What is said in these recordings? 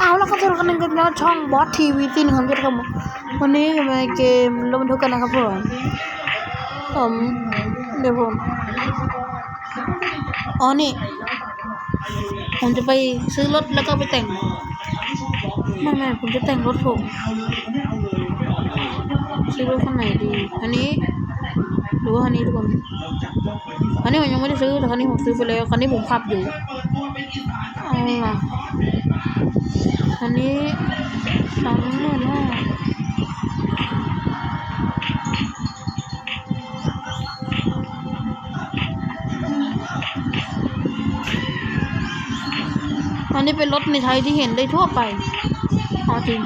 เอาล้วก็สำหรับกันหนึ่งกันนะช่องบอสทีวีที่หนึ่งของเจ็ดครับผมวันนี้จะมาเกมรถบรรทุกกันนะครับผมผมเดี๋ยวผมอ๋อนี่ ผมจะไปซื้อรถแล้วก็ไปแต่งไม่ไม่ผมจะแต่งรถผมซื้อรถคันไหนดี อันนี้หรือว่าคันนี้ทุกคนอันนี้ผมยังไม่ได้ซื้อแต่คันนี้ผมซื้อไปแล้วคันนี้ผมขับอยู่เอาล่ะ อันนี้สองหมื่นห้าอันนี้เป็นรถในไทยที่เห็นได้ทั่วไปเอจริง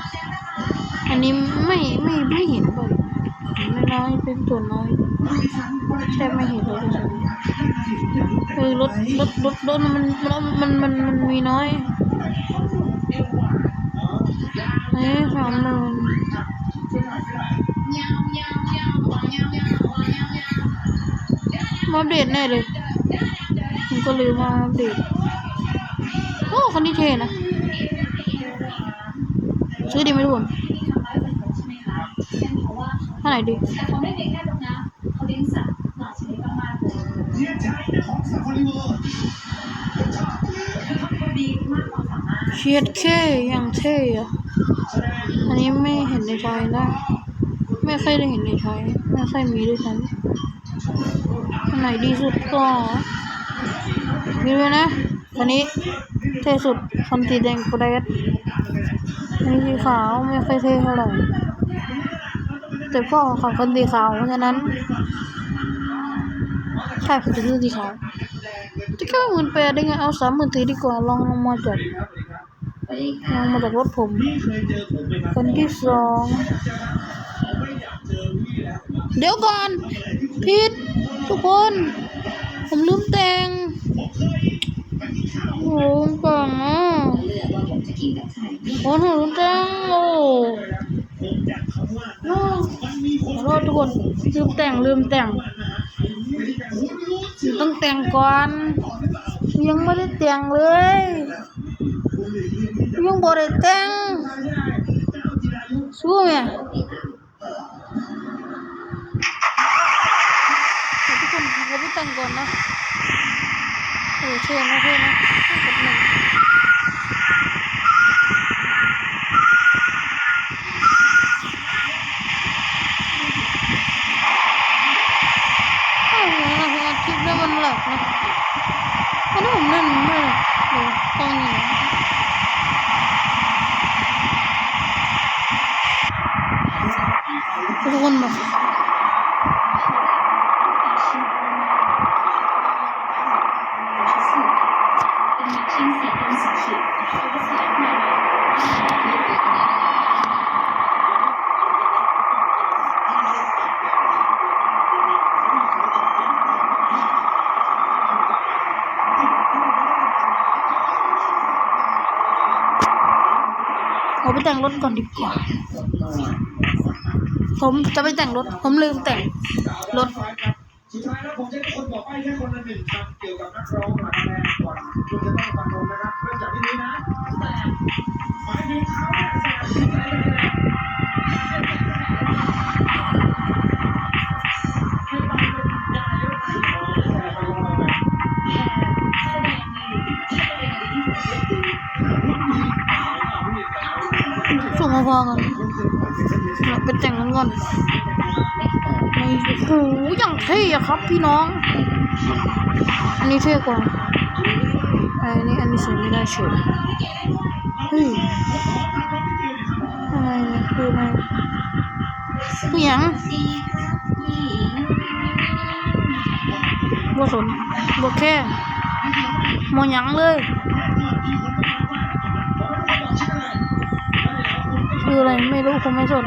อันนี้ไม่ไม่ไม่เห็นบ่อยนน้อยๆเป็นส่วนน้อยแทบไม่เห็นเลยคือรถรถรถรถมันมันมันมันมันมีน้อย เอ้ยสามหมื่นมาอัปเดตแน่เลยผมก็ลืมมาอัปเดตโอ้คนนี้เท่นะ ซื้อดีไหมทุกคนท่าไหนดีเชียดแค่ยังเท่อะ อันนี้ไม่เห็นในไทยนะ ไม่เคยได้เห็นในไทยไม่เคยมีด้วยซ้ำอันไหนดีสุดก็มีเลยนะอันนี้เท่สุดคันสีแดงโปรเดอันนี้สีขาวไม่ค่อยเท่เท่าไหร่แต่พ่อขับคันสีขาวเพราะฉะนั้นใช่ผมจะซื้อสีขาวจะแค่หมื่นแปดได้ไงเอาสามหมื่นสี่ดีกว่าลองลงมาจากลองมาจากรถผม คนที่สอง เดี๋ยวก่อนผิดทุกคน ผมลืมแต่งโอ้ยก่อนอะโอ้ยผมลืมแต่งโอ้โอ้ขอโทษทุกคนลืมแต่งลืมแต่งต้องแต่งก่อน ยังไม่ได้แต่งเลย ยังบ่ได้แต่งสู้ไหมเดี๋ยวทุกคนผมก็ไปแต่งก่อนนะเออเท่นะเท่นะกดหนึ่งเอ้าเวลาคลิปแล้วมันหลักนะอันนี้ผมเล่นไม่หลักเดี๋ยวกล้องอยู่ไหน ทุกคนแบบเอาไปแต่งรถก่อนดีกว่า ผมจะไปแต่งรถ ผมลืมแต่งรถสุดท้ายแล้วผมจะให้คนบอกไปแค่คนละหนึ่งคำเกี่ยวกับนักร้องหลักคะแนนก่อนคุณจะต้องฟังผมนะครับเริ่มจากที่นี้นะหมายถึงเขา ก่อนโอ้โหอย่างเท่อะครับพี่น้อง อันนี้เท่กว่าอันนี้อันนี้ใส่ไม่ได้เฉยเฮ้ยอะไรเนี่คืออะไรเหนียงบ่สนบ่แค่โมหยังเลยคืออะไรไม่รู้ผมไม่สน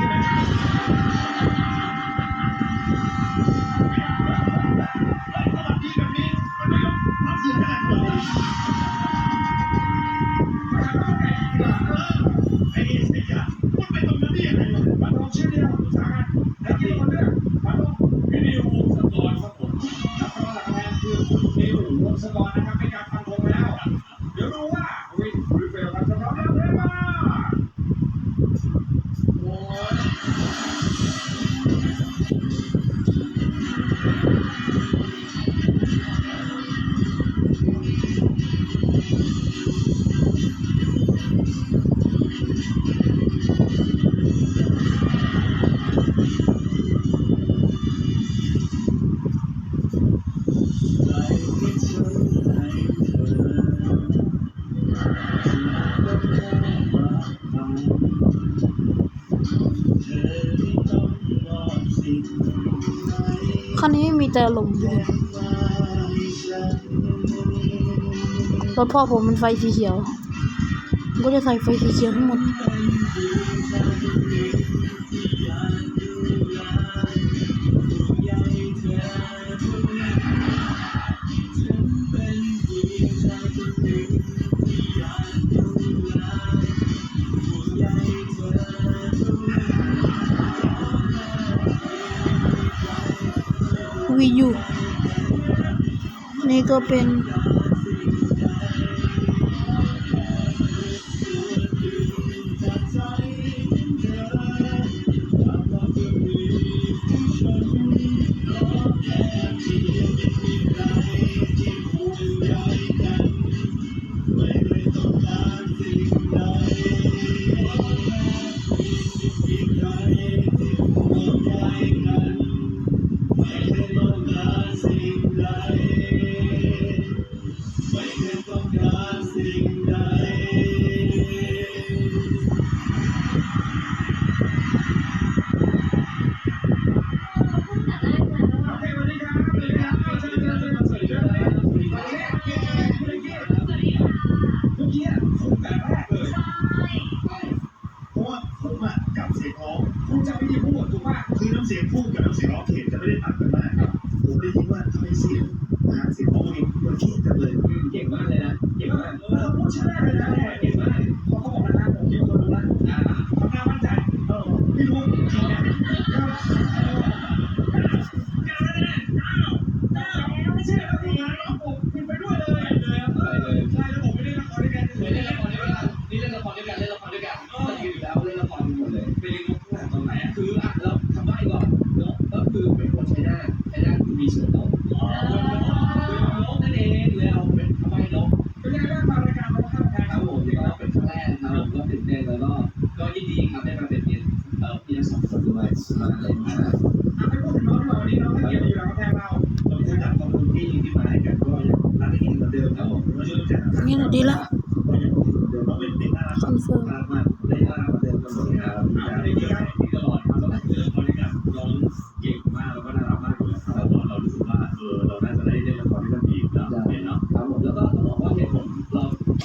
จะหลงอยู่รถพ่อผมมันไฟสีเขียวก็จะใส่ไฟสีเขียวทั้งหมด make open.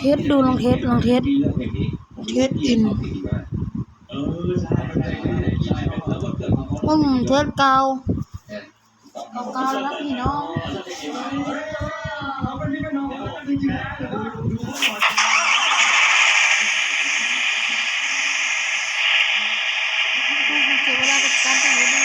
เทสดูลองเทสลองเทสเทสอินอืมเทสเกาเกาแล้วพี่น้องเวลาการแต่งรถ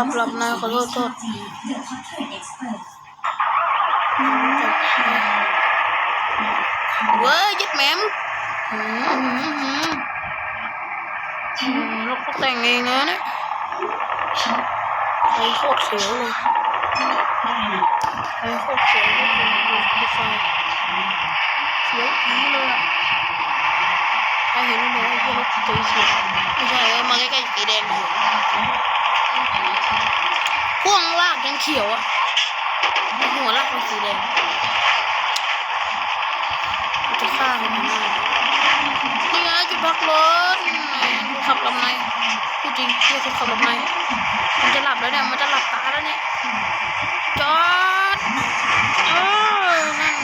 ขับหลับในขอโทษโทษเว้ยยึดแมมอืมล้วก็แต่งเองนะเนี่ยไอ้โคตรเสียวเลยไอ้โคตรเสียวเลยดูดูไฟเสียวอย่างนี้เลยอะใครเห็นไหมไอ้พวกรถตีเสียวไม่ใช่เออมาใกล้ๆสีแดงอยู่ พ่วงลากยังเขียวอะหัวลากเป็นสีแดงจะฆ่ามันได้นี่ไงจุดพักรถคนขับลำในพูดจริงเรียกคนขับลำในมันจะหลับแล้วเนี่ย มันจะหลับตาแล้วเนี่ยจอดเออนั่น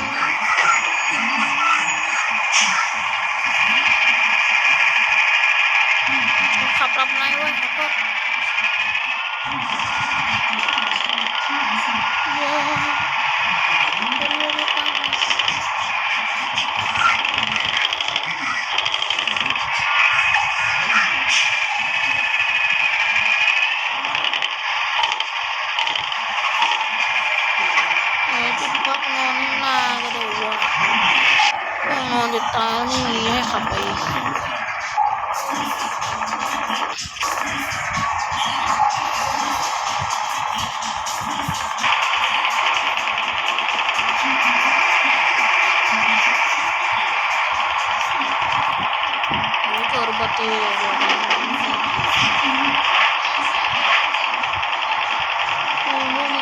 ขับลำในเว้ยขอโทษ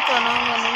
อ้ยมั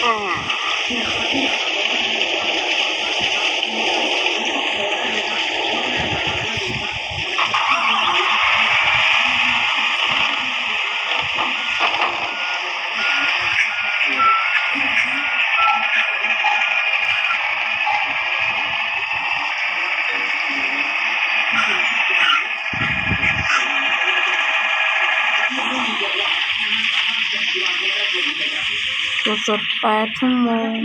哎呀 สดแปดชั่วโมง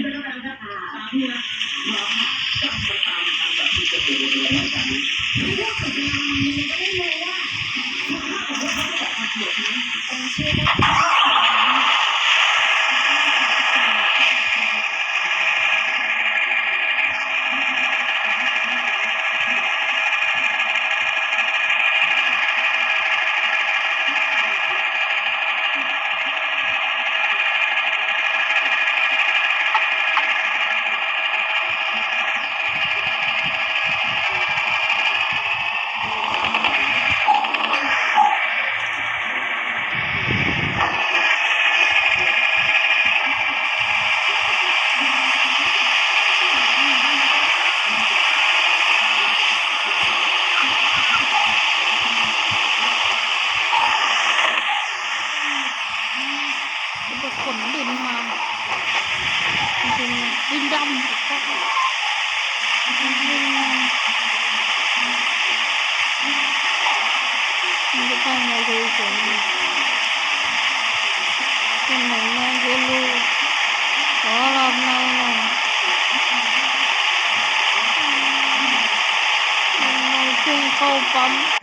คนบินมาจริงๆบินดำถูกต้องจริงๆมันจะไปไหนดูสวยเป็นไหนแม่ก็รู้ขอรอบในหน่อย Thank you.